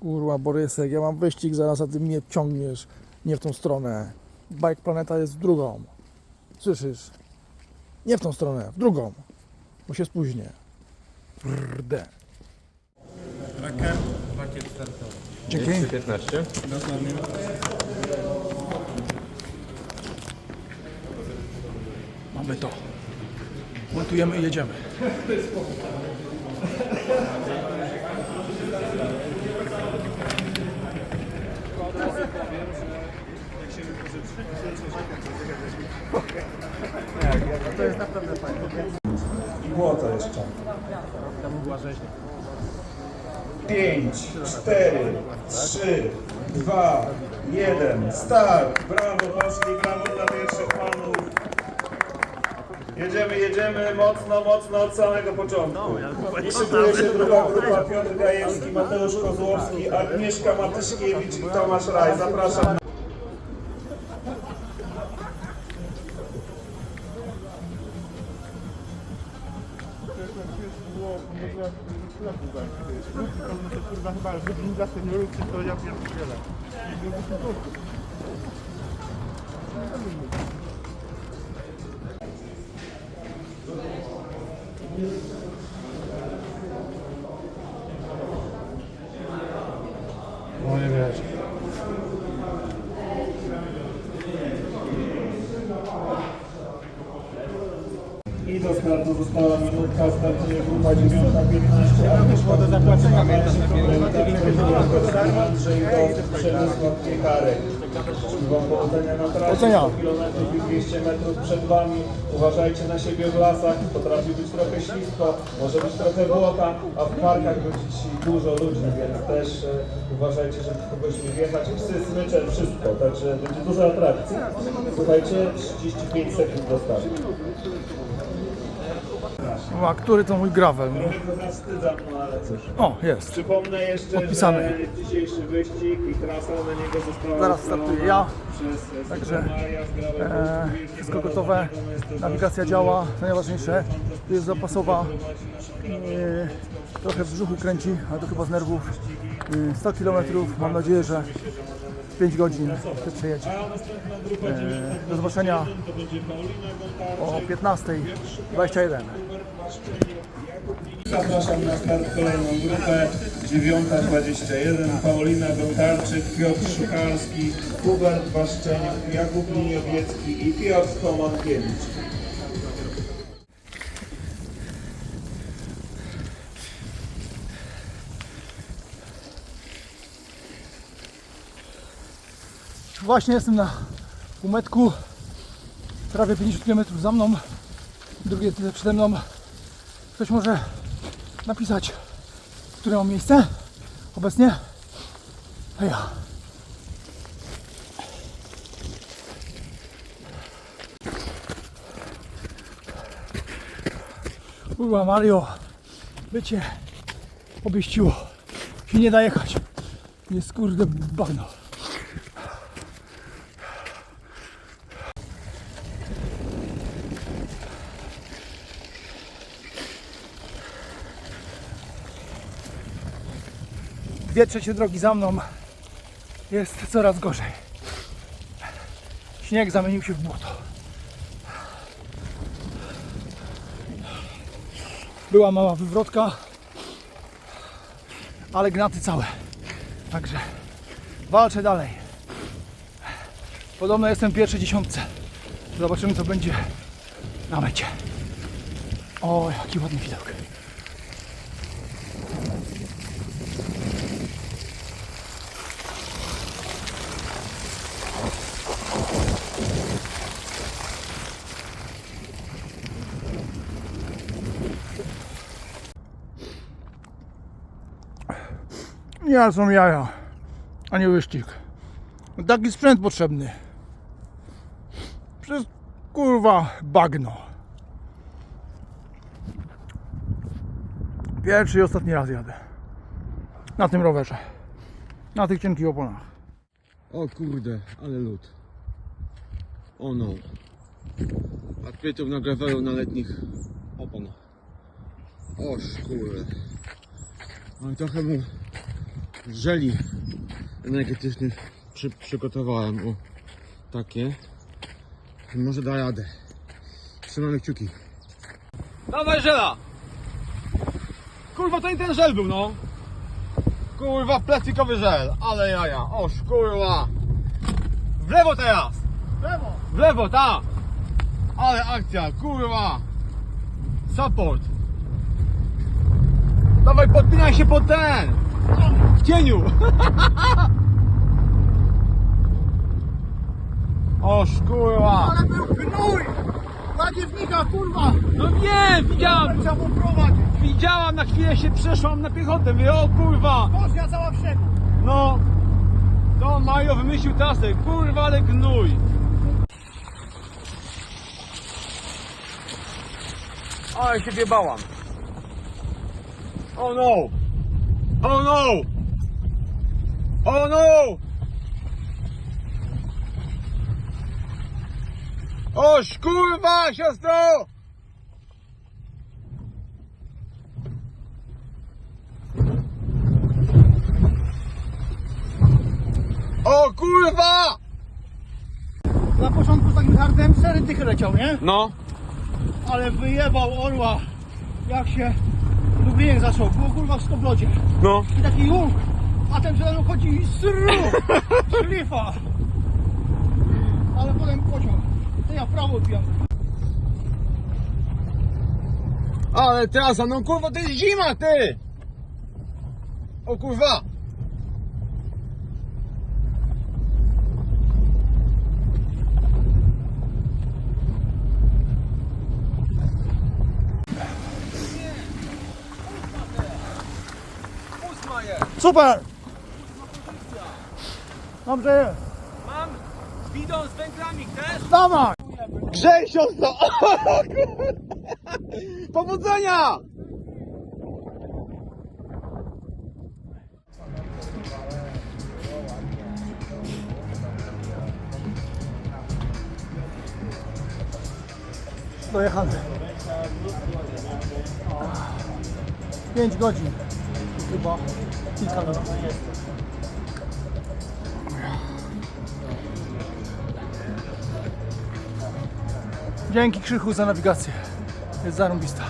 Kurwa, Borysek, ja mam wyścig zaraz, a ty mnie ciągniesz nie w tą stronę. Bike Planeta jest w drugą. Słyszysz? Nie w tą stronę, w drugą. Bo się spóźnię. Brde. Tracker, pakiet startowy. Dzięki. 15. Dokładnie. Mamy to. Montujemy i jedziemy. I młota jeszcze. 5, 4, 3, 2, 1, start! Brawo poszli, brawo dla pierwszych panów. Jedziemy, jedziemy mocno, mocno od samego początku. I szykuje się druga grupa, Piotr Gajewski, Mateusz Kozłowski, Agnieszka Matyszkiewicz i Tomasz Raj. Zapraszam. 있잖아. Do startu została minutka, startuje grupa 9.15. Agnieszka do zapłacenia. Andrzej Gost, Przemysław Piekarek. Życzę Wam powodzenia na trasie. Powodzenia. 100 km i 200 metrów przed Wami. Uważajcie na siebie w lasach. Potrafi być trochę ślisko, może być trochę błota, a w parkach będzie dużo ludzi, więc też e, uważajcie, żeby kogoś nie wjechać. Psy, smycze, wszystko. Także będzie dużo atrakcji. Słuchajcie, 35 sekund do startu. A który to mój gravel? Trochę zawstydzam, no ale cóż. O, jest. Przypomnę jeszcze, Podpisany. że dzisiejszy wyścig i trasa na niego została Zaraz ustalona startuję ja. Przez Także, E, wszystko gotowe, nawigacja działa, najważniejsze. Tu jest zapasowa, e, trochę w brzuchu kręci, ale to chyba z nerwów. E, 100 km, mam nadzieję, że 5 godzin się przejedzie. A następna grupa E, do zobaczenia o Gontarczyk, 15.21. Zapraszam na start kolejną grupę 9.21 Paulina Gontarczyk, Piotr Szukalski, Hubert Waszczeniuk, Jakub Liniowiecki i Piotr Komankiewicz. Właśnie jestem na półmetku, prawie 50 km za mną, drugie tyle przede mną. Ktoś może napisać, które mam miejsce obecnie. A ja. Kurwa Mario, bycie obieściło. Się nie da jechać. Jest kurde bagno. Dwie trzecie drogi za mną jest coraz gorzej. Śnieg zamienił się w błoto. Była mała wywrotka, ale gnaty całe. Także walczę dalej. Podobno jestem pierwszy dziesiątce. Zobaczymy co będzie na mecie. O, jaki ładny widok. Nie są jaja, a nie wyścig. Taki sprzęt potrzebny. Przez kurwa bagno. Pierwszy i ostatni raz jadę. Na tym rowerze. Na tych cienkich oponach. O kurde, ale lód. O no. Akwietów na na letnich oponach. O kurde. No i trochę mu żeli energetycznych przy, przygotowałem. O, takie. Może da radę. Trzymamy kciuki. Dawaj żela! Kurwa, to nie ten żel był, no. Kurwa, plastikowy żel, ale jaja. Oż, kurwa. W lewo teraz! W lewo! W lewo, tak! Ale akcja, kurwa! Support! Dawaj, podpinaj się pod ten! W cieniu! Oż, kurwa! Ale był gnój! Łagiewnika, kurwa! No wiem, widziałam! Trzeba prowadzić. Widziałam, na chwilę się przeszłam na piechotę, mówię, o kurwa! Bosnia cała w śniegu. No! To Majo wymyślił trasę, kurwa, ale gnój! Ale się wjebałam. Oh no! Oh no! Oh no! Oż kurwa, siostro! O kurwa! Na początku z takim hardem cztery dychy leciał, nie? No. Ale wyjebał orła, jak się Lubliniek zaczął. Było kurwa w stoplocie. No. I taki łuk, a ten przede mną chodzi i sru, szlifa. Ale potem pociąg. To ja w prawo odbijam. Ale trasa, no kurwa, to jest zima, ty! O kurwa! Super! Dobrze jest. Mam bidon z węglami, też? Dawaj! Grzej siostro! Powodzenia! Dojechany. 5 godzin. Chyba kilka minut. Dzięki Krzychu za nawigację. Jest zarąbista.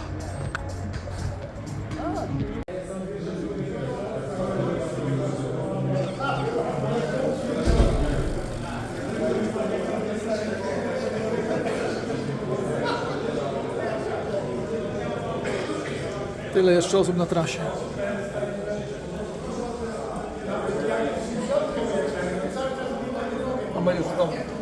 Tyle jeszcze osób na trasie. A my już w domu.